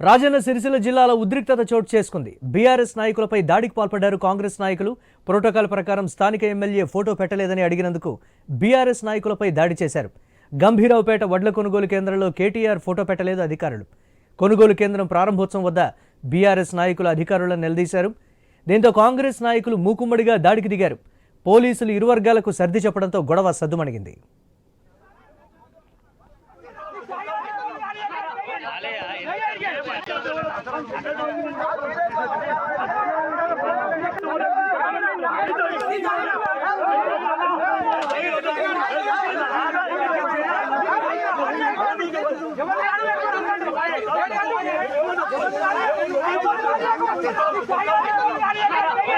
రాజన్న సిరిసిల్ల జిల్లాలో ఉద్రిక్తత చోటు చేసుకుంది. బీఆర్ఎస్ నాయకులపై దాడికి పాల్పడ్డారు కాంగ్రెస్ నాయకులు. ప్రోటోకాల్ ప్రకారం స్థానిక ఎమ్మెల్యే ఫోటో పెట్టలేదని అడిగినందుకు బీఆర్ఎస్ నాయకులపై దాడి చేశారు. గంభీరావుపేట వడ్ల కొనుగోలు కేంద్రంలో కేటీఆర్ ఫోటో పెట్టలేదు అధికారులు. కొనుగోలు కేంద్రం ప్రారంభోత్సవం వద్ద బీఆర్ఎస్ నాయకులు అధికారులను నిలదీశారు. దీంతో కాంగ్రెస్ నాయకులు మూకుమ్మడిగా దాడికి దిగారు. పోలీసులు ఇరు వర్గాలకు సర్ది చెప్పడంతో గొడవ సద్దుమణిగింది.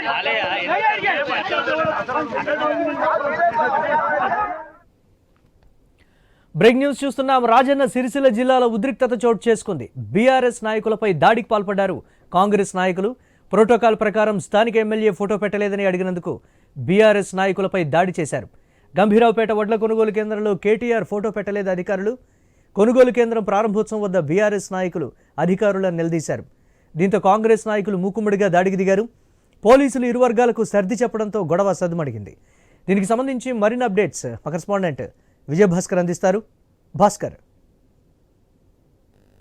आले आए బ్రేక్ న్యూస్ చూస్తున్నాం. రాజన్న సిరిసిల్ల జిల్లాలో ఉద్రిక్తత చోటు చేసుకుంది. బీఆర్ఎస్ నాయకులపై దాడికి పాల్పడ్డారు కాంగ్రెస్ నాయకులు. ప్రోటోకాల్ ప్రకారం స్థానిక ఎమ్మెల్యే ఫోటో పెట్టలేదని అడిగినందుకు బీఆర్ఎస్ నాయకులపై దాడి చేశారు. గంభీరావుపేట వడ్ల కొనుగోలు కేంద్రంలో కేటీఆర్ ఫోటో పెట్టలేదు అధికారులు. కొనుగోలు కేంద్రం ప్రారంభోత్సవం వద్ద బీఆర్ఎస్ నాయకులు అధికారులను నిలదీశారు. దీంతో కాంగ్రెస్ నాయకులు మూకుమ్మడిగా దాడికి దిగారు. పోలీసులు ఇరు వర్గాలకు సర్ది చెప్పడంతో గొడవ సద్దుమడిగింది. దీనికి సంబంధించి మరిన్ని అప్డేట్స్. మా కరెస్పాండెంట్ విజయభాస్కర్ అందిస్తారు. భాస్కర్.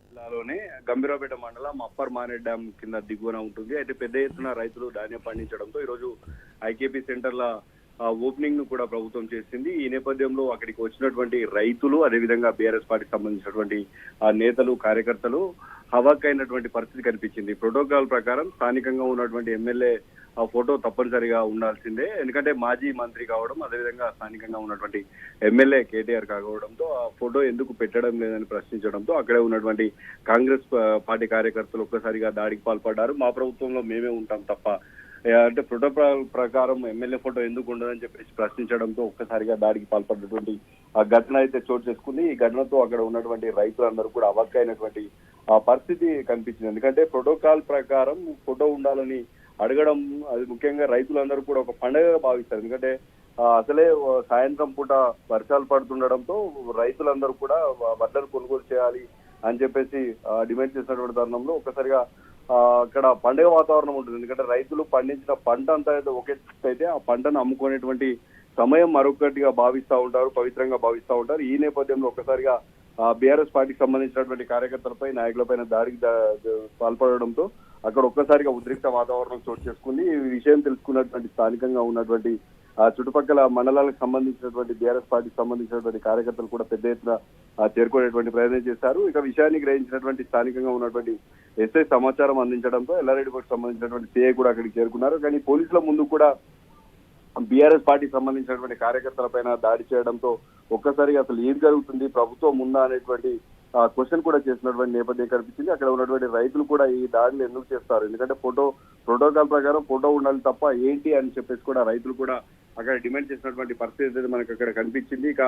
జిల్లాలోనే గంభీరాపేట మండలం అప్పర్ మానేడ్ డ్యామ్ కింద దిగువన ఉంటుంది. అయితే పెద్ద ఎత్తున రైతులు ధాన్యం పండించడంతో ఈరోజు ఐకేపీ సెంటర్ల ఓపెనింగ్ను కూడా ప్రభుత్వం చేసింది. ఈ నేపథ్యంలో అక్కడికి వచ్చినటువంటి రైతులు అదేవిధంగా బీఆర్ఎస్ పార్టీకి సంబంధించినటువంటి ఆ నేతలు కార్యకర్తలు హవాక్ అయినటువంటి పరిస్థితి కనిపించింది. ప్రోటోకాల్ ప్రకారం స్థానికంగా ఉన్నటువంటి ఎమ్మెల్యే ఆ ఫోటో తప్పనిసరిగా ఉండాల్సిందే. ఎందుకంటే మాజీ మంత్రి కావడం అదేవిధంగా స్థానికంగా ఉన్నటువంటి ఎమ్మెల్యే కేటీఆర్ కావడంతో ఆ ఫోటో ఎందుకు పెట్టడం లేదని ప్రశ్నించడంతో అక్కడే ఉన్నటువంటి కాంగ్రెస్ పార్టీ కార్యకర్తలు ఒక్కసారిగా దాడికి పాల్పడ్డారు. మా ప్రభుత్వంలో మేమే ఉంటాం తప్ప అంటే ప్రోటోకాల్ ప్రకారం ఎమ్మెల్యే ఫోటో ఎందుకు ఉండదని చెప్పేసి ప్రశ్నించడంతో ఒక్కసారిగా దాడికి పాల్పడినటువంటి ఆ ఘటన అయితే చోటు చేసుకుంది. ఈ ఘటనతో అక్కడ ఉన్నటువంటి రైతులందరూ కూడా అవక్కైనటువంటి ఆ పరిస్థితి కనిపించింది. ఎందుకంటే ప్రోటోకాల్ ప్రకారం ఫోటో ఉండాలని అడగడం అది ముఖ్యంగా రైతులందరూ కూడా ఒక పండుగగా భావిస్తారు. ఎందుకంటే అసలే సాయంత్రం పూట వర్షాలు పడుతుండడంతో రైతులందరూ కూడా వ- వడ్లను కొనుగోలు చేయాలి అని చెప్పేసి డిమాండ్ చేసినటువంటి తరుణంలో ఒక్కసారిగా అక్కడ పండుగ వాతావరణం ఉంటుంది. ఎందుకంటే రైతులు పండించిన పంట అంతా అయితే ఒకే అయితే ఆ పంటను అమ్ముకునేటువంటి సమయం మరొకటిగా భావిస్తూ ఉంటారు పవిత్రంగా భావిస్తూ ఉంటారు. ఈ నేపథ్యంలో ఒక్కసారిగా బీఆర్ఎస్ పార్టీకి సంబంధించినటువంటి కార్యకర్తలపై నాయకులపైన దాడికి పాల్పడడంతో అక్కడ ఒక్కసారిగా ఉద్రిక్త వాతావరణం చోటు చేసుకుంది. ఈ విషయం తెలుసుకున్నటువంటి స్థానికంగా ఉన్నటువంటి ఆ చుట్టుపక్కల మండలాలకు సంబంధించినటువంటి బీఆర్ఎస్ పార్టీకి సంబంధించినటువంటి కార్యకర్తలు కూడా పెద్ద ఎత్తున చేరుకునేటువంటి ప్రయత్నం చేశారు. ఇక విషయాన్ని గ్రహించినటువంటి స్థానికంగా ఉన్నటువంటి ఎస్ఐ సమాచారం అందించడంతో ఎల్లారెడ్డిపేటకు సంబంధించినటువంటి సిఐ కూడా అక్కడికి చేరుకున్నారు. కానీ పోలీసుల ముందు కూడా బీఆర్ఎస్ పార్టీకి సంబంధించినటువంటి కార్యకర్తల పైన దాడి చేయడంతో ఒక్కసారిగా అసలు ఏం జరుగుతుంది? ప్రభుత్వం ఉందా అనేటువంటి క్వశ్చన్ కూడా చేసినటువంటి నేపథ్యం కనిపించింది. అక్కడ ఉన్నటువంటి రైతులు కూడా ఈ దాడిని ఎందుకు చేస్తారు? ఎందుకంటే ఫోటో ప్రోటోకాల్ ప్రకారం ఫోటో ఉండాలి తప్ప ఏంటి అని చెప్పేసి కూడా రైతులు కూడా అక్కడ డిమాండ్ చేసినటువంటి పరిస్థితి అయితే మనకు అక్కడ కనిపించింది. ఇక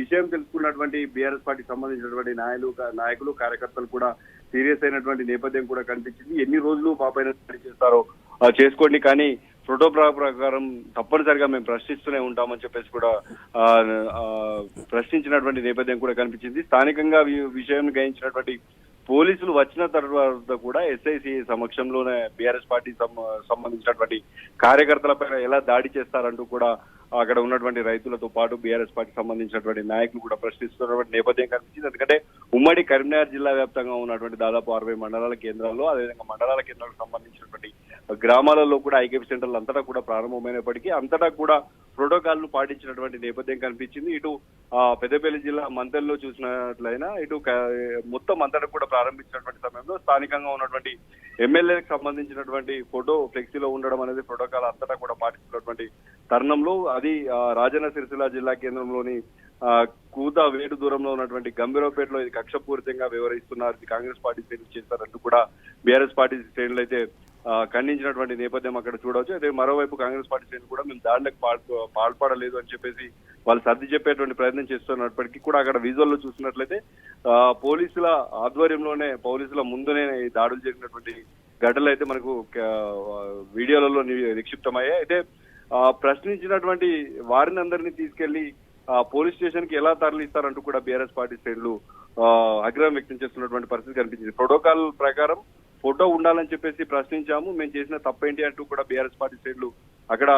విషయం తెలుసుకున్నటువంటి బీఆర్ఎస్ పార్టీకి సంబంధించినటువంటి నాయకులు నాయకులు కార్యకర్తలు కూడా సీరియస్ అయినటువంటి నేపథ్యం కూడా కనిపించింది. ఎన్ని రోజులు మా పైన చేస్తారో చేసుకోండి. కానీ ప్రోటోకాల్ ప్రకారం తప్పనిసరిగా మేము ప్రశ్నిస్తూనే ఉంటామని చెప్పేసి కూడా ప్రశ్నించినటువంటి నేపథ్యం కూడా కనిపించింది. స్థానికంగా విషయం గ్రహించినటువంటి పోలీసులు వచ్చిన తర్వాత కూడా ఎస్ఐసి సమక్షంలోనే బీఆర్ఎస్ పార్టీ సంబంధించినటువంటి కార్యకర్తలపై ఎలా దాడి చేస్తారంటూ కూడా అక్కడ ఉన్నటువంటి రైతులతో పాటు బీఆర్ఎస్ పార్టీ సంబంధించినటువంటి నాయకులు కూడా ప్రశ్నిస్తున్నటువంటి నేపథ్యం కనిపించింది. ఎందుకంటే ఉమ్మడి కరీంనగర్ జిల్లా వ్యాప్తంగా ఉన్నటువంటి దాదాపు అరవై మండలాల కేంద్రాల్లో అదేవిధంగా మండలాల కేంద్రాలకు సంబంధించినటువంటి గ్రామాలలో కూడా ఐకేపీ సెంటర్లు అంతటా కూడా ప్రారంభమైనప్పటికీ అంతటా కూడా ప్రోటోకాల్ను పాటించినటువంటి నేపథ్యం కనిపించింది. ఇటు ఆ, పెద్దపల్లి జిల్లా మంతల్లో చూసినట్లయినా ఇటు మొత్తం అంతటా కూడా ప్రారంభించినటువంటి సమయంలో స్థానికంగా ఉన్నటువంటి ఎమ్మెల్యేలకు సంబంధించినటువంటి ఫోటో ఫ్లెక్సీలో ఉండడం అనేది ప్రోటోకాల్ అంతటా కూడా పాటిస్తున్నటువంటి తరుణంలో అది రాజన్న సిరిసిల్ల జిల్లా కేంద్రంలోని కూత వేడు దూరంలో ఉన్నటువంటి గంభీరపేటలో ఇది కక్షపూరితంగా వ్యవహరిస్తున్నారు ఇది కాంగ్రెస్ పార్టీ శ్రేణులు చేశారంటూ కూడా బీఆర్ఎస్ పార్టీ శ్రేణులు అయితే ఖండించినటువంటి నేపథ్యం అక్కడ చూడవచ్చు. అదే మరోవైపు కాంగ్రెస్ పార్టీ శ్రేణులు కూడా మేము దాడులకు పాల్ప- పాల్పడలేదు అని చెప్పేసి వాళ్ళు సర్ది చెప్పేటువంటి ప్రయత్నం చేస్తున్నప్పటికీ కూడా అక్కడ విజువల్లో చూసినట్లయితే పోలీసుల ఆధ్వర్యంలోనే పోలీసుల ముందునే ఈ దాడులు జరిగినటువంటి ఘటనలు అయితే మనకు వీడియోలలో నిక్షిప్తమయ్యాయి. అయితే ప్రశ్నించినటువంటి వారిని అందరినీ తీసుకెళ్ళి పోలీస్ స్టేషన్కి ఎలా తరలిస్తారంటూ కూడా బీఆర్ఎస్ పార్టీ శ్రేణులు ఆగ్రహం వ్యక్తం చేస్తున్నటువంటి పరిస్థితి కనిపించింది. ప్రోటోకాల్ ప్రకారం ఫోటో ఉండాలని చెప్పేసి ప్రశ్నించాము. మేము చేసిన తప్పేంటి అంటూ కూడా బీఆర్ఎస్ పార్టీ శ్రేణులు అక్కడ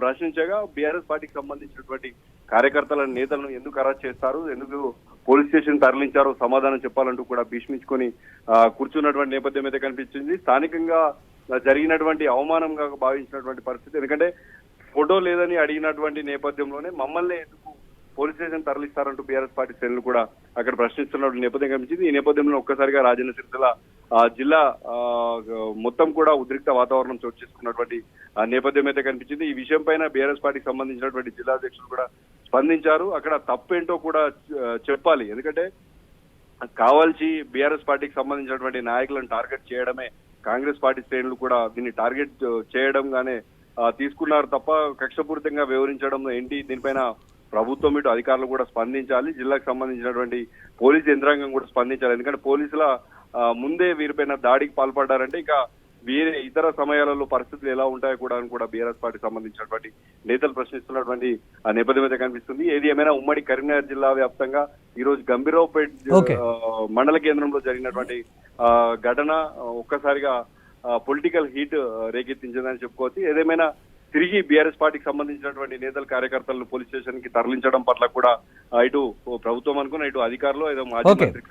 ప్రశ్నించగా బీఆర్ఎస్ పార్టీకి సంబంధించినటువంటి కార్యకర్తల నేతలను ఎందుకు అరెస్ట్ చేస్తారు ఎందుకు పోలీస్ స్టేషన్ తరలించారో సమాధానం చెప్పాలంటూ కూడా భీష్మించుకొని కూర్చున్నటువంటి నేపథ్యం అయితే కనిపించింది. స్థానికంగా జరిగినటువంటి అవమానంగా భావించినటువంటి పరిస్థితి. ఎందుకంటే ఫోటో లేదని అడిగినటువంటి నేపథ్యంలోనే మమ్మల్ని ఎందుకు పోలీస్ స్టేషన్ తరలిస్తారంటూ బీఆర్ఎస్ పార్టీ శ్రేణులు కూడా అక్కడ ప్రశ్నిస్తున్నటువంటి నేపథ్యం కనిపించింది ఈ నేపథ్యంలో ఒక్కసారిగా రాజన్న సిరిసిల్ల ఆ, జిల్లా ఆ, మొత్తం కూడా ఉద్రిక్త వాతావరణం చోటు చేసుకున్నటువంటి ఆ నేపథ్యం అయితే కనిపించింది. ఈ విషయం పైన బీఆర్ఎస్ పార్టీకి సంబంధించినటువంటి జిల్లా అధ్యక్షులు కూడా స్పందించారు. అక్కడ తప్పేంటో కూడా చెప్పాలి. ఎందుకంటే కావాల్సి బీఆర్ఎస్ పార్టీకి సంబంధించినటువంటి నాయకులను టార్గెట్ చేయడమే కాంగ్రెస్ పార్టీ శ్రేణులు కూడా దీన్ని టార్గెట్ చేయడం గానే తీసుకున్నారు తప్ప కక్షపూరితంగా వివరించడం ఏంటి? దీనిపైన ప్రభుత్వం ఇటు అధికారులు కూడా స్పందించాలి. జిల్లాకు సంబంధించినటువంటి పోలీస్ యంత్రాంగం కూడా స్పందించాలి. ఎందుకంటే పోలీసుల ముందే వీరిపైన దాడికి పాల్పడ్డారంటే ఇక వేరే ఇతర సమయాలలో పరిస్థితులు ఎలా ఉంటాయో కూడా అని కూడా బీఆర్ఎస్ పార్టీ సంబంధించినటువంటి నేతలు ప్రశ్నిస్తున్నటువంటి ఆ నేపథ్యం అయితే కనిపిస్తుంది. ఏది ఏమైనా ఉమ్మడి కరీంనగర్ జిల్లా వ్యాప్తంగా ఈ రోజు గంభీరావుపేట్ మండల కేంద్రంలో జరిగినటువంటి ఆ, ఘటన ఒక్కసారిగా పొలిటికల్ హీట్ రేకెత్తించిందని చెప్పుకోవచ్చు. ఏదేమైనా తిరిగి బీఆర్ఎస్ పార్టీకి సంబంధించినటువంటి నేతలు కార్యకర్తలను పోలీస్ స్టేషన్కి తరలించడం పట్ల కూడా ఇటు ప్రభుత్వం అనుకున్న ఇటు అధికారులు ఏదో మాజీ. మంత్రి